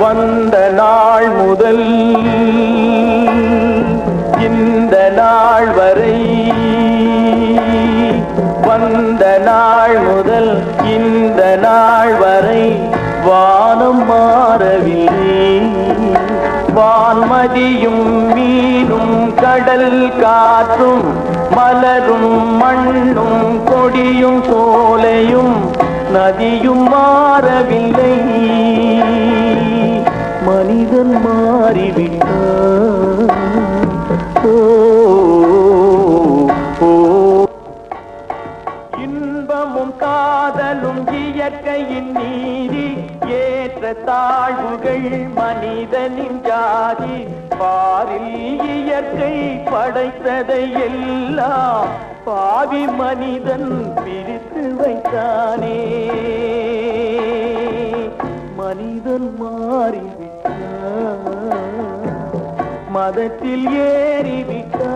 வந்த நாள் முதல் இந்த நாள் வரை வந்த நாள் முதல் இந்த நாள் வரை வானம் மாறவில்லை. வான்மதியும் மீனும் கடல் காற்றும் மலரும் மண்ணும் கொடியும் சோலையும் நதியும் மாற மனிதன் மாறிவிட்டான். ஓ, இன்பமும் காதலும் இயற்கையின் நீதி ஏற்ற தாழ்வுகள் மனிதனின் ஜாதி. பாரில் இயற்கை படைத்ததை எல்லாம் பாவி மனிதன் பிரித்து வைத்தானே. மனிதன் மாறி மதத்தில் ஏறிவிட்டான்